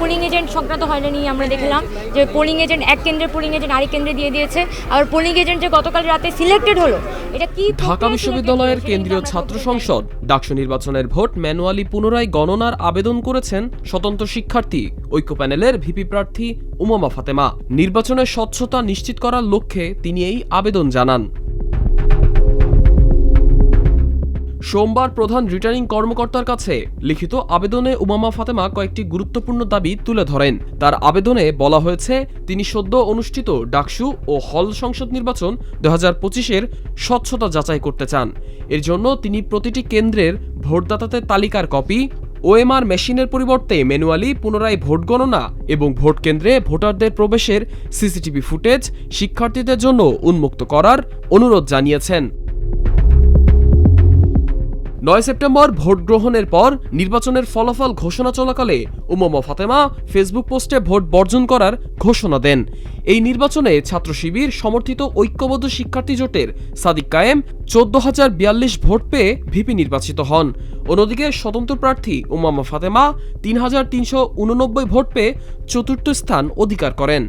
Polling agent সংক্রান্ত হয়রানি আমরা দেখলাম যে পোলিং এজেন্ট এক কেন্দ্রে পোলিং এজেন্ট আরেক কেন্দ্রে দিয়ে দিয়েছে। আবার পোলিং এজেন্ট যে গতকাল রাতে সিলেক্টেড হলো এটা কি ঢাকা বিশ্ববিদ্যালয়ের কেন্দ্রীয় ছাত্র সংসদ ডাকসু নির্বাচনের ভোট ম্যানুয়ালি পুনরায় গণনার আবেদন করেছেন স্বতন্ত্র শিক্ষার্থী ঐক্য প্যানেলের ভিপি প্রার্থী উমামা ফাতেমা। নির্বাচনের স্বচ্ছতা নিশ্চিত করার লক্ষ্যে তিনি এই আবেদন জানান। সোমবার প্রধান রিটার্নিং কর্মকর্তার কাছে লিখিত আবেদনে উমামা ফাতেমা কয়েকটি গুরুত্বপূর্ণ দাবি তুলে ধরেন। তার আবেদনে বলা হয়েছে, তিনি সদ্য অনুষ্ঠিত ডাকসু ও হল সংসদ নির্বাচন দু হাজার পঁচিশের স্বচ্ছতা যাচাই করতে চান। এর জন্য তিনি প্রতিটি কেন্দ্রের ভোটদাতাদের তালিকার কপি, ওএমআর মেশিনের পরিবর্তে ম্যানুয়ালি পুনরায় ভোট গণনা এবং ভোট কেন্দ্রে ভোটারদের প্রবেশের সিসিটিভি ফুটেজ শিক্ষার্থীদের জন্য উন্মুক্ত করার অনুরোধ জানিয়েছেন। নয় সেপ্টেম্বর ভোট গ্রহণের পর নির্বাচনের ফলাফল ঘোষণা চলাকালে উমমা ফাতেমা ফেসবুক পোস্টে ভোট বর্জন করার ঘোষণা দেন। এই নির্বাচনে ছাত্র শিবির সমর্থিত ঐক্যবদ্ধ শিক্ষার্থী জোটের সাদিক কায়েম চোদ্দ হাজার বিয়াল্লিশ ভোট পেয়ে ভিপি নির্বাচিত হন। অন্যদিকে স্বতন্ত্র প্রার্থী উমামা ফাতেমা তিন হাজার তিনশো উননব্বই ভোট পেয়ে চতুর্থ স্থান অধিকার করেন।